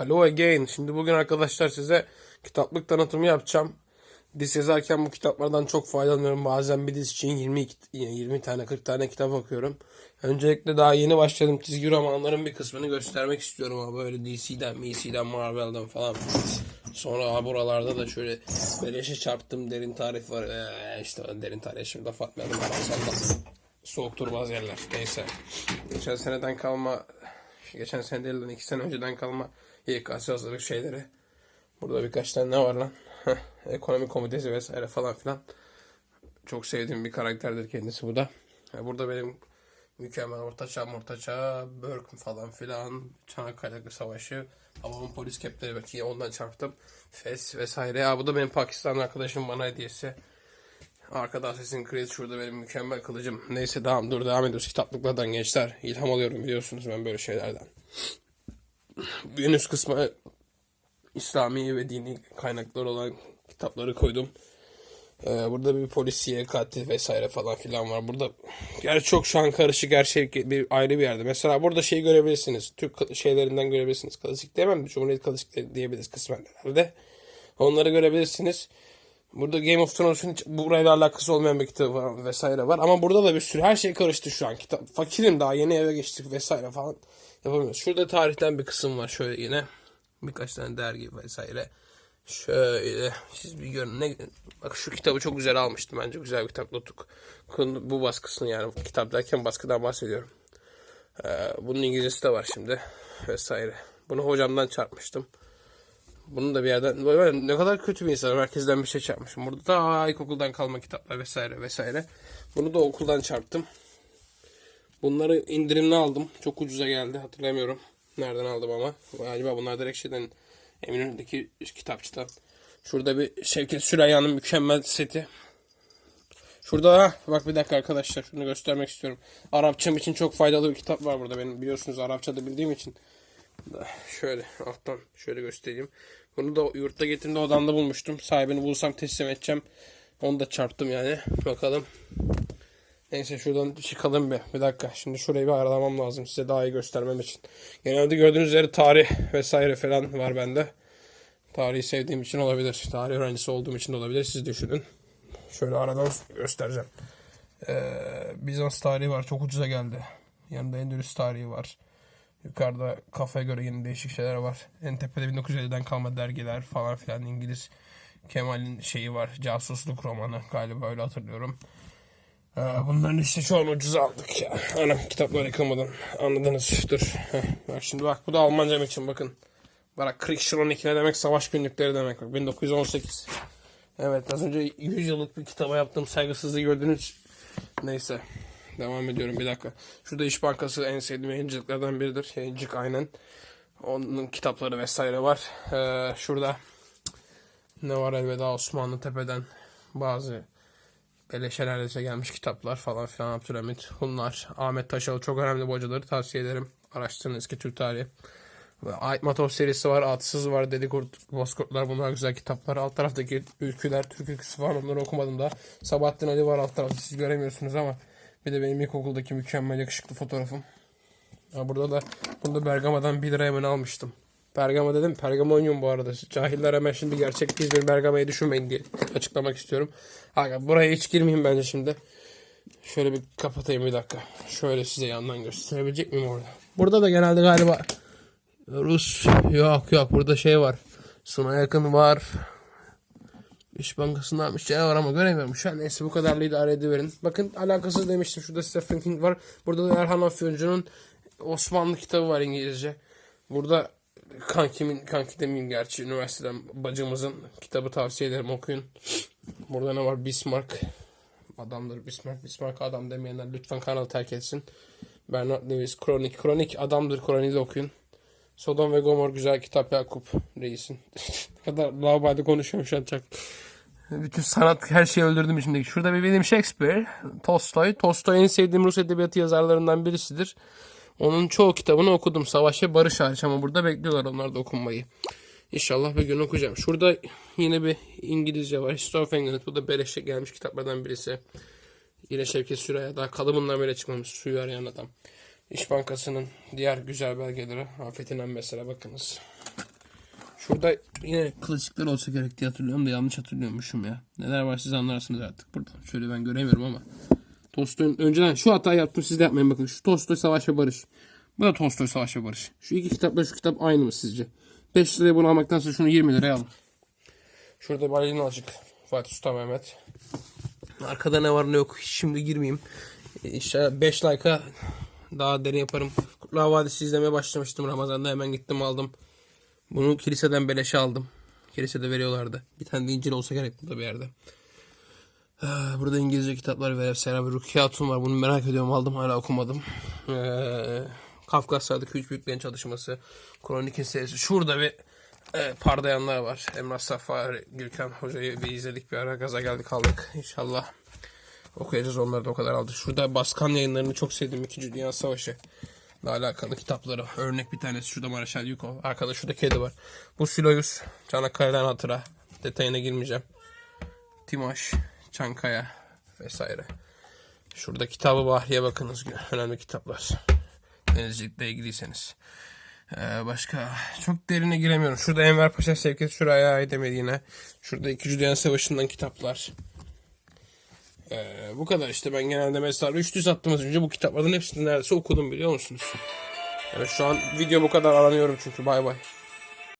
Hello again. Şimdi bugün arkadaşlar size kitaplık tanıtımı yapacağım. Diz yazarken bu kitaplardan çok faydalanıyorum. Bazen bir diz için 20, kit- 20 tane 40 tane kitap okuyorum. Öncelikle daha yeni başladım çizgi romanların bir kısmını göstermek istiyorum ama böyle DC'den, MC'den, Marvel'dan falan. Sonra buralarda da şöyle beleşe çarptım derin tarih var. Ee, işte derin tarih şimdi laf atmayalım. Soğuktur bazı yerler. Neyse. Geçen seneden kalma geçen sene değil iki sene önceden kalma YKS hazırlık şeyleri. Burada birkaç tane ne var lan? Ekonomi komitesi vesaire falan filan. Çok sevdiğim bir karakterdir kendisi bu da. Ya Burada benim mükemmel ortaçağ ortaçağ Burke falan filan Çanakkale Savaşı babamın polis kepleri belki ondan çarptım. Fes vesaire. Ya bu da benim Pakistanlı arkadaşım bana hediyesi. Arkada Assassin's Creed şurada benim mükemmel kılıcım. Neyse devam dur devam ediyoruz kitaplıklardan gençler. İlham alıyorum biliyorsunuz ben böyle şeylerden. En üst kısmı İslami ve dini kaynaklar olan kitapları koydum. Ee, burada bir polisiye, katil vesaire falan filan var. Burada gerçi çok şu an karışık her şey bir ayrı bir yerde. Mesela burada şey görebilirsiniz. Türk şeylerinden görebilirsiniz. Klasik diyemem. Cumhuriyet klasik diyebiliriz kısmen herhalde. Onları görebilirsiniz. Burada Game of Thrones'un burayla alakası olmayan bir kitabı var vesaire var. Ama burada da bir sürü her şey karıştı şu an. Kitap, fakirim daha yeni eve geçtik vesaire falan yapamıyoruz. Şurada tarihten bir kısım var şöyle yine. Birkaç tane dergi vesaire. Şöyle siz bir görün. Ne, bak şu kitabı çok güzel almıştım bence. Güzel bir kitap. Konu- Bu baskısını yani kitap derken baskıdan bahsediyorum. Ee, bunun İngilizcesi de var şimdi vesaire. Bunu hocamdan çarpmıştım. Bunu da bir yerden ne kadar kötü bir insanım. Herkesten bir şey çarpmışım. Burada da ilkokuldan kalma kitaplar vesaire vesaire. Bunu da okuldan çarptım. Bunları indirimli aldım. Çok ucuza geldi. Hatırlamıyorum. Nereden aldım ama. Galiba bunlar direkt şeyden Eminönü'ndeki kitapçıdan. Şurada bir Şevket Süreyya'nın mükemmel seti. Şurada ha, bak bir dakika arkadaşlar şunu göstermek istiyorum. Arapçam için çok faydalı bir kitap var burada benim biliyorsunuz Arapça da bildiğim için. Şöyle alttan şöyle göstereyim. Bunu da yurtta getirdiğimde odamda bulmuştum. Sahibini bulsam teslim edeceğim. Onu da çarptım yani. Bakalım. Neyse şuradan çıkalım bir. Bir dakika. Şimdi şurayı bir aralamam lazım size daha iyi göstermem için. Genelde gördüğünüz üzere tarih vesaire falan var bende. Tarihi sevdiğim için olabilir. Tarih öğrencisi olduğum için olabilir. Siz düşünün. Şöyle aradan göstereceğim. Ee, Bizans tarihi var. Çok ucuza geldi. Yanında Endülüs tarihi var. Yukarıda kafaya göre yeni değişik şeyler var. En tepede 1950'den kalma dergiler falan filan İngiliz Kemal'in şeyi var. Casusluk romanı galiba öyle hatırlıyorum. Ee, bunların işte şu an ucuza aldık ya. Anam kitaplar yıkılmadan. Anladınız. Dur. Heh, şimdi bak bu da Almancam için bakın. Bak Kriegschronik ne demek? Savaş günlükleri demek. Bak 1918. Evet az önce 100 yıllık bir kitaba yaptığım saygısızlığı gördünüz. Neyse. Devam ediyorum bir dakika. Şurada İş Bankası en sevdiğim yayıncılıklardan biridir. Yayıncılık aynen. Onun kitapları vesaire var. Ee, şurada ne var elveda Osmanlı Tepe'den bazı beleşelerle gelmiş kitaplar falan filan Abdülhamit Hunlar, Ahmet Taşalı çok önemli bu tavsiye ederim. Araştırın eski Türk tarihi. Ve Aytmatov serisi var, Atsız var, Dedikurt, Bozkurtlar bunlar güzel kitaplar. Alt taraftaki ülküler, Türk ülküsü var onları okumadım da. Sabahattin Ali var alt tarafta siz göremiyorsunuz ama. Bir de benim ilkokuldaki mükemmel yakışıklı fotoğrafım. Ha, burada da bunu da Bergama'dan 1 liraya hemen almıştım. Bergama dedim. Pergamonyum bu arada. Cahiller hemen şimdi gerçek İzmir Bergama'yı düşünmeyin diye açıklamak istiyorum. Aga, buraya hiç girmeyeyim bence şimdi. Şöyle bir kapatayım bir dakika. Şöyle size yandan gösterebilecek miyim orada? Burada da genelde galiba Rus yok yok burada şey var. Suna yakın var. İş Bankası'ndan bir şey var ama göremiyorum. Şu an neyse bu kadarla idare ediverin. Bakın alakasız demiştim. Şurada Stephen King var. Burada da Erhan Afyoncu'nun Osmanlı kitabı var İngilizce. Burada kankimin, kanki demeyeyim gerçi üniversiteden bacımızın kitabı tavsiye ederim okuyun. Burada ne var? Bismarck. Adamdır Bismarck. Bismarck adam demeyenler lütfen kanalı terk etsin. Bernard Lewis. Kronik. Kronik adamdır. Kroniği de okuyun. Sodom ve Gomor güzel kitap Yakup Reis'in. ne kadar laubali konuşuyorum şu an çok. Bütün sanat her şeyi öldürdüm içimdeki. Şurada bir benim Shakespeare, Tolstoy. Tolstoy en sevdiğim Rus edebiyatı yazarlarından birisidir. Onun çoğu kitabını okudum. Savaş ve Barış hariç ama burada bekliyorlar onlar da okunmayı. İnşallah bir gün okuyacağım. Şurada yine bir İngilizce var. England. Bu da beleşe gelmiş kitaplardan birisi. Yine Şevket Süreyya. Daha kalıbından bile çıkmamış. Suyu arayan adam. İş Bankası'nın diğer güzel belgeleri. Afet İnan mesela bakınız. Şurada yine klasikler olsa gerek diye hatırlıyorum da yanlış hatırlıyormuşum ya. Neler var siz anlarsınız artık burada. Şöyle ben göremiyorum ama. Tolstoy'un önceden şu hatayı yaptım siz de yapmayın bakın. Şu Tolstoy Savaş ve Barış. Bu da Tolstoy Savaş ve Barış. Şu iki kitapla şu kitap aynı mı sizce? 5 liraya bunu almaktansa şunu 20 liraya alın. Şurada balina açık. Fatih Sultan Mehmet. Arkada ne var ne yok şimdi girmeyeyim. İşte 5 like'a daha derin yaparım. Kurtlar Vadisi izlemeye başlamıştım Ramazan'da hemen gittim aldım. Bunu kiliseden beleşe aldım. Kilisede veriyorlardı. Bir tane de İncil olsa gerek burada bir yerde. Ah, Burada İngilizce kitaplar ve Sera ve Rukiye Hatun var. Bunu merak ediyorum. Aldım hala okumadım. Ee, Kafkasya'daki Üç Büyüklerin Çalışması. Kronik'in serisi. Şurada bir e, parlayanlar var. Emrah Safari, Gülkan Hoca'yı bir izledik bir ara. Gaza geldik aldık. İnşallah okuyacağız onları da o kadar aldık. Şurada Baskan yayınlarını çok sevdim. İkinci Dünya Savaşı alakalı kitapları. Örnek bir tanesi. Şurada Maraşal Yukov. Arkada şurada kedi var. Bu Siloyus. Çanakkale'den hatıra. Detayına girmeyeceğim. Timaş, Çankaya vesaire. Şurada kitabı Bahriye bakınız. Önemli kitaplar. Denizcilikle ilgiliyseniz. Ee, başka çok derine giremiyorum. Şurada Enver Paşa Sevket Şuraya ait yine. Şurada 2. Dünya Savaşı'ndan kitaplar. Ee, bu kadar işte ben genelde mesela 300 attım az önce bu kitaplardan hepsini neredeyse okudum biliyor musunuz? Evet şu an video bu kadar aranıyorum çünkü bay bay.